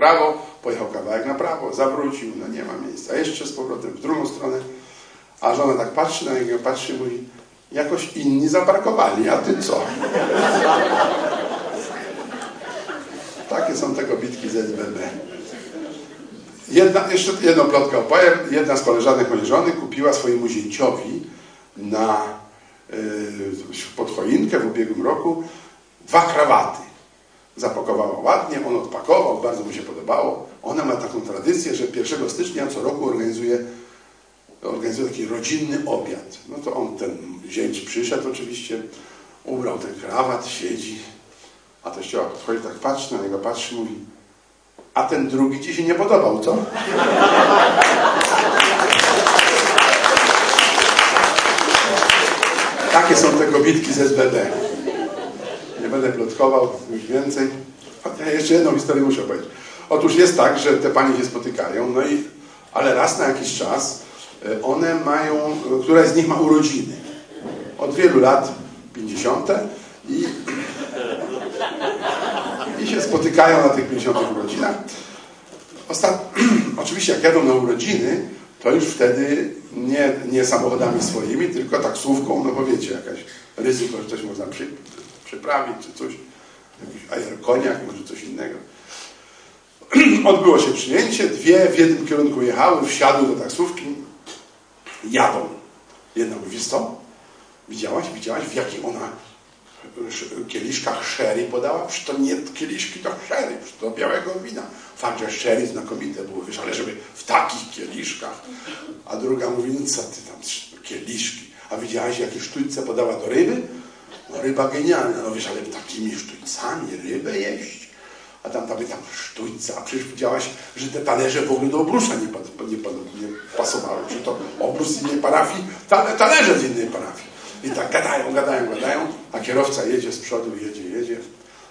prawo, pojechał kawałek na prawo, zawrócił, no nie ma miejsca. Jeszcze z powrotem w drugą stronę, a żona tak patrzy na niego, patrzy i mówi, jakoś inni zaparkowali, a ty co? Takie są te bitki z SBB. Jedna, jeszcze jedną plotkę opowiem. Jedna z koleżanek mojej żony kupiła swojemu zięciowi na yy, pod choinkę w ubiegłym roku dwa krawaty. Zapakowała ładnie, on odpakował, bardzo mu się podobało. Ona ma taką tradycję, że 1 stycznia co roku organizuje, organizuje taki rodzinny obiad. No to on, ten zięć przyszedł oczywiście, ubrał ten krawat, siedzi, a teściowa podchodzi, tak patrzy na niego, patrzy, mówi a ten drugi ci się nie podobał, co? Takie są te kobitki z SBD. Będę plotkował już więcej. Ja jeszcze jedną historię muszę powiedzieć. Otóż jest tak, że te panie się spotykają, no i, ale raz na jakiś czas e, one mają, któraś z nich ma urodziny. Od wielu lat, 50. i i się spotykają na tych 50 urodzinach. Ostat... Oczywiście jak jadą na urodziny, to już wtedy nie, nie samochodami swoimi, tylko taksówką, no bo wiecie, jakaś ryzyko, że coś można przy, przyprawić, czy coś, jakiś aerokoniak, może coś innego. Odbyło się przyjęcie, dwie w jednym kierunku jechały, wsiadły do taksówki, jadą. Jedna mówi, co? Widziałaś, widziałaś, w jakiej ona kieliszkach sherry podała, przecież to nie kieliszki, to sherry, przecież to białego wina. Fakt, że sherry znakomite było, wiesz, ale żeby w takich kieliszkach. A druga mówi, no co ty tam, kieliszki. A widziałaś, jakie sztućce podała do ryby? No ryba genialna, no wiesz, ale takimi sztućcami rybę jeść? A tam, tam, tam sztućce, a przecież widziałaś, że te talerze w ogóle do obrusa nie, nie, nie pasowały, że to obrus z innej parafii, talerze z innej parafii. I tak gadają, gadają, gadają, a kierowca jedzie z przodu, jedzie, jedzie.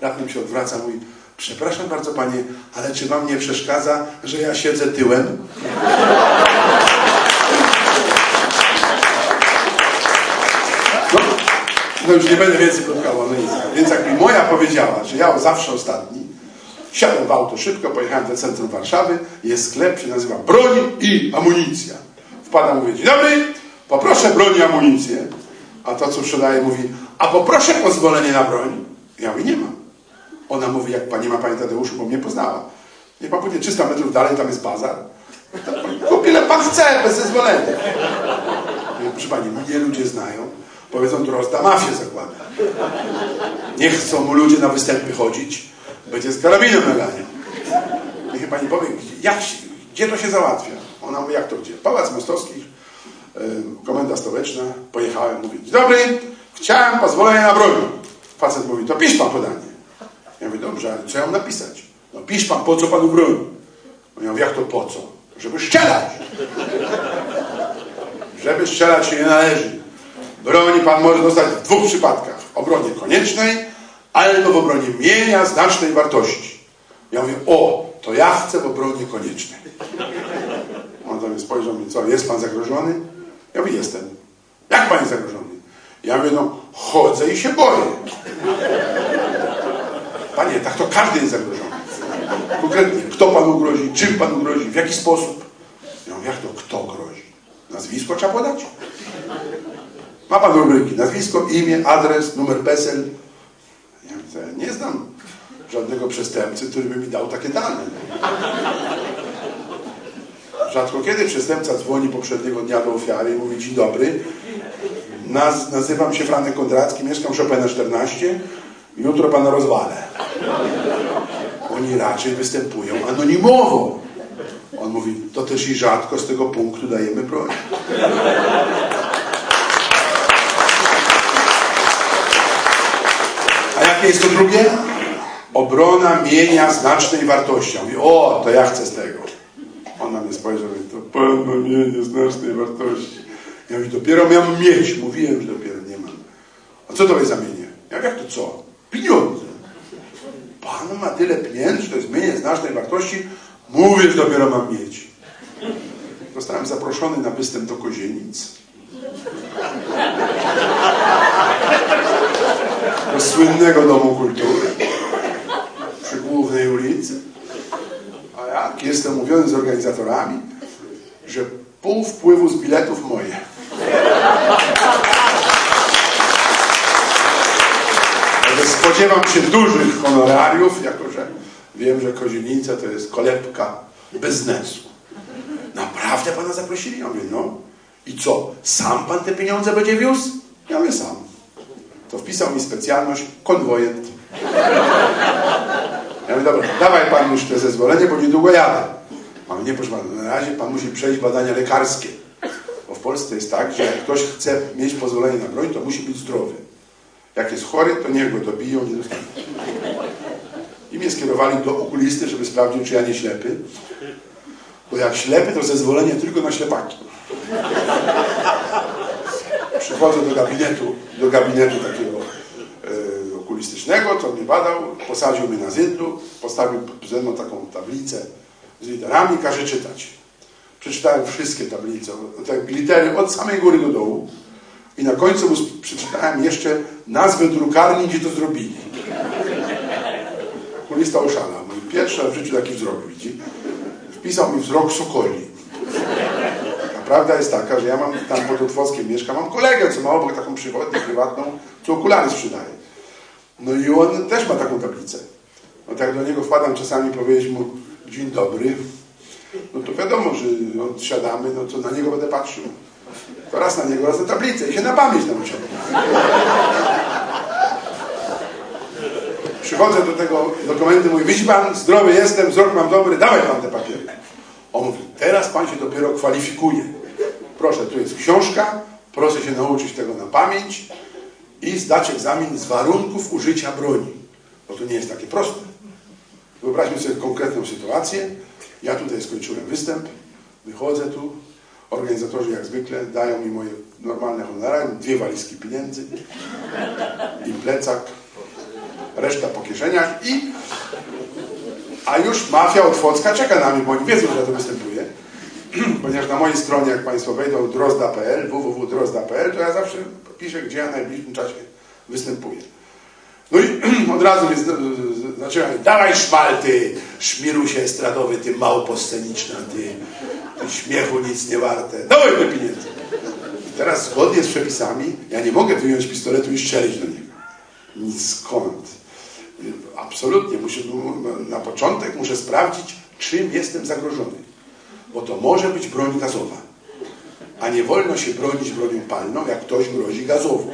Raptem się odwraca, mówi, przepraszam bardzo panie, ale czy wam nie przeszkadza, że ja siedzę tyłem? No już nie będę więcej plotkował, no. Więc jak mi moja powiedziała, że ja zawsze ostatni, siadłem w auto szybko, pojechałem do centrum Warszawy, jest sklep, się nazywa Broń i Amunicja. Wpadam, mówię, dzień dobry, poproszę broń i amunicję. A to, co sprzedaje, mówi, a poproszę pozwolenie na broń. Ja mówię, nie mam. Ona mówi, jak pani ma, panie Tadeuszu, bo mnie poznała. Nie pan pójdzie 300 metrów dalej, tam jest bazar. Kup ile pan chce, bez zezwolenia. Proszę pani, mnie ludzie znają. Powiedzą, Drozda mafię zakłada. Nie chcą mu ludzie na występy chodzić. Będzie z karabinem na ganie. Niech pani powie, jak, gdzie to się załatwia? Ona mówi, jak to gdzie? Pałac Mostowski, komenda stołeczna, pojechałem, mówię, dobry, chciałem pozwolenia na broń. Facet mówi, to pisz pan podanie. Ja mówię, dobrze, ale co ja mam napisać? No pisz pan, po co panu broń? Ja mówię, jak to po co? Żeby strzelać. Żeby strzelać się nie należy. Broni pan może dostać w dwóch przypadkach. W obronie koniecznej, albo w obronie mienia znacznej wartości. Ja mówię, o, to ja chcę w obronie koniecznej. On do mnie spojrzał mi, co, jest pan zagrożony? Ja mówię, jestem. Jak pan jest zagrożony? Ja mówię, no chodzę i się boję. Panie, tak to każdy jest zagrożony. Konkretnie, kto panu grozi, czym panu grozi, w jaki sposób. Ja mówię, jak to kto grozi? Nazwisko trzeba podać? Ma pan rubryki, nazwisko, imię, adres, numer PESEL. Ja mówię, nie znam żadnego przestępcy, który by mi dał takie dane. Rzadko kiedy przestępca dzwoni poprzedniego dnia do ofiary i mówi dzień dobry, Naz, nazywam się Franek Kondracki, mieszkam w Chopina 14, jutro pana rozwalę. Oni raczej występują anonimowo. On mówi, to też i rzadko z tego punktu dajemy broń. Jakie jest to drugie? Obrona mienia znacznej wartości. On mówi, o, to ja chcę z tego. On na mnie spojrzał i to pan ma mienie znacznej wartości. Ja mówię, dopiero miałem mieć. Mówiłem, że dopiero nie mam. A co to jest za mienie? Ja jak to co? Pieniądze. Pan ma tyle pieniędzy, że to jest mienie znacznej wartości. Mówię, że dopiero mam mieć. Zostałem zaproszony na występ do Kozienic. Do słynnego Domu Kultury przy głównej ulicy. jak jestem mówiony z organizatorami, że pół wpływu z biletów moje. Spodziewam się dużych honorariów, jako że wiem, że Kozienice to jest kolebka biznesu. Naprawdę pana zaprosili? Ja mówię, no. I co, sam pan te pieniądze będzie wiózł? Ja mówię, sam. Wpisał mi specjalność konwojent. Ja mówię, dobra, dawaj pan już te zezwolenie, bo niedługo jadę. Ale nie, proszę pana, na razie pan musi przejść badania lekarskie. Bo w Polsce jest tak, że jak ktoś chce mieć pozwolenie na broń, to musi być zdrowy. Jak jest chory, to niech go dobiją, nie. I mnie skierowali do okulisty, żeby sprawdzić, czy ja nie ślepy. Bo jak ślepy, to zezwolenie tylko na ślepaki. Przychodzę do gabinetu, do gabinetu takiego okulistycznego, to mnie badał, posadził mnie na zydlu, postawił ze mną taką tablicę z literami, każe czytać. Przeczytałem wszystkie tablice, te litery od samej góry do dołu i na końcu mu przeczytałem jeszcze nazwę drukarni, gdzie to zrobili. Okulista oszalał. Mój pierwszy raz w życiu taki wzrok widzi. Wpisał mi wzrok Sokoli. A prawda jest taka, że ja mam tam pod Otwockiem mieszkam, mam kolegę, co ma obok taką przywodnię prywatną, co okulary sprzedaje. No i on też ma taką tablicę. No tak do niego wpadam czasami powiedzieć mu dzień dobry. No to wiadomo, że odsiadamy, no to na niego będę patrzył. To raz na niego, raz na tablicę i się na pamięć nauczyłem. Przychodzę do tego dokumentu, mówi, widzi pan, zdrowy jestem, wzrok mam dobry, dawaj pan te papiery. On mówi, teraz pan się dopiero kwalifikuje. Proszę, tu jest książka, proszę się nauczyć tego na pamięć i zdać egzamin z warunków użycia broni. Bo to nie jest takie proste. Wyobraźmy sobie konkretną sytuację. Ja tutaj skończyłem występ, wychodzę tu, organizatorzy jak zwykle dają mi moje normalne honorarium, dwie walizki pieniędzy i plecak, reszta po kieszeniach i a już mafia otwocka czeka na mnie, bo oni wiedzą, że ja to występuję. Ponieważ na mojej stronie, jak Państwo wejdą, drozda.pl, www.drozda.pl, to ja zawsze piszę, gdzie ja w najbliższym czasie występuję. No i od razu mnie zaczęłam, dawaj szmalty, szmirusie estradowy, ty małpo sceniczna, ty, ty śmiechu nic nie warte, dawaj te pieniędzy. I teraz zgodnie z przepisami, ja nie mogę wyjąć pistoletu i strzelić do niego. Nic skąd. Absolutnie, muszę, na początek muszę sprawdzić, czym jestem zagrożony. Bo to może być broń gazowa. A nie wolno się bronić bronią palną, jak ktoś grozi gazową.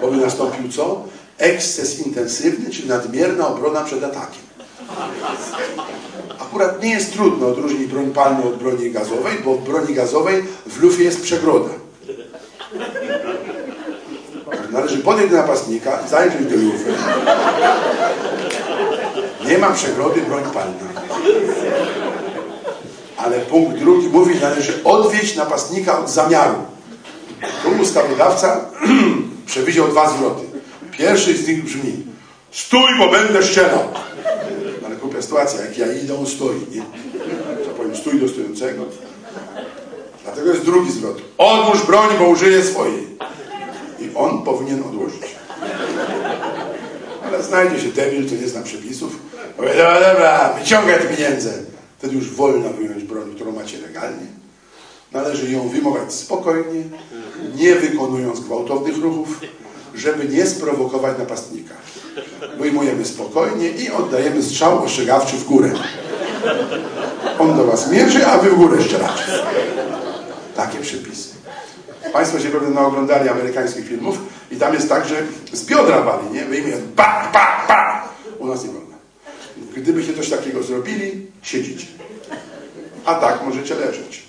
Bo by nastąpił co? Eksces intensywny, czy nadmierna obrona przed atakiem. Akurat nie jest trudno odróżnić broń palną od broni gazowej, bo w broni gazowej w lufie jest przegroda. Należy podejść do napastnika, zajrzeć do lufy. Nie ma przegrody, broń palna. Ale punkt drugi mówi, należy odwieźć napastnika od zamiaru. Tu ustawodawca przewidział dwa zwroty. Pierwszy z nich brzmi stój, bo będę strzelał. Ale głupia sytuacja, jak ja idę, on stoi, nie? To powiem, stój do stojącego. Dlatego jest drugi zwrot. Odłóż broń, bo użyję swojej. I on powinien odłożyć. Ale znajdzie się debil, co nie zna przepisów. Powie, dobra, dobra, wyciągaj te pieniądze. Wtedy już wolno wyjąć broń, którą macie legalnie. Należy ją wyjmować spokojnie, nie wykonując gwałtownych ruchów, żeby nie sprowokować napastnika. Wyjmujemy spokojnie i oddajemy strzał ostrzegawczy w górę. On do was mierzy, a wy w górę strzelacie. Takie przepisy. Państwo się pewnie naoglądali amerykańskich filmów i tam jest tak, że z biodra wali, nie? Wyjmuje, pa, pa, pa. U nas nie wolno. Gdybyście coś takiego zrobili, siedzicie. A tak możecie leżeć.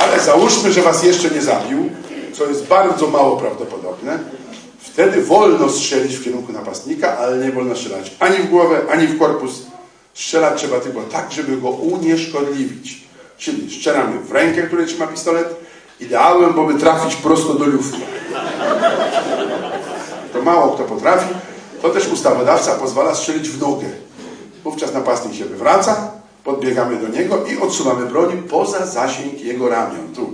Ale załóżmy, że was jeszcze nie zabił, co jest bardzo mało prawdopodobne. Wtedy wolno strzelić w kierunku napastnika, ale nie wolno strzelać ani w głowę, ani w korpus. Strzelać trzeba tylko tak, żeby go unieszkodliwić. Czyli strzelamy w rękę, której trzyma pistolet, ideałem, by trafić prosto do lufy. To mało kto potrafi. To też ustawodawca pozwala strzelić w nogę. Wówczas napastnik się wywraca, podbiegamy do niego i odsuwamy broń poza zasięg jego ramion. Tu.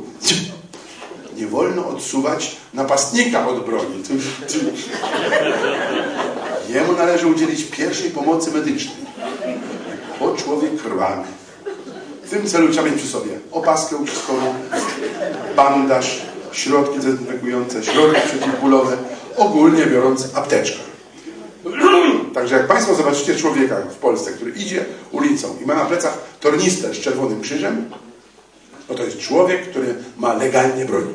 nie wolno odsuwać napastnika od broni. To, to, jemu należy udzielić pierwszej pomocy medycznej, bo człowiek krwawy. W tym celu trzeba mieć przy sobie opaskę uciskową, bandaż, środki dezynfekujące, środki przeciwbólowe, ogólnie biorąc apteczkę. Także jak Państwo zobaczycie człowieka w Polsce, który idzie ulicą i ma na plecach tornistę z czerwonym krzyżem, no to jest człowiek, który ma legalnie broń.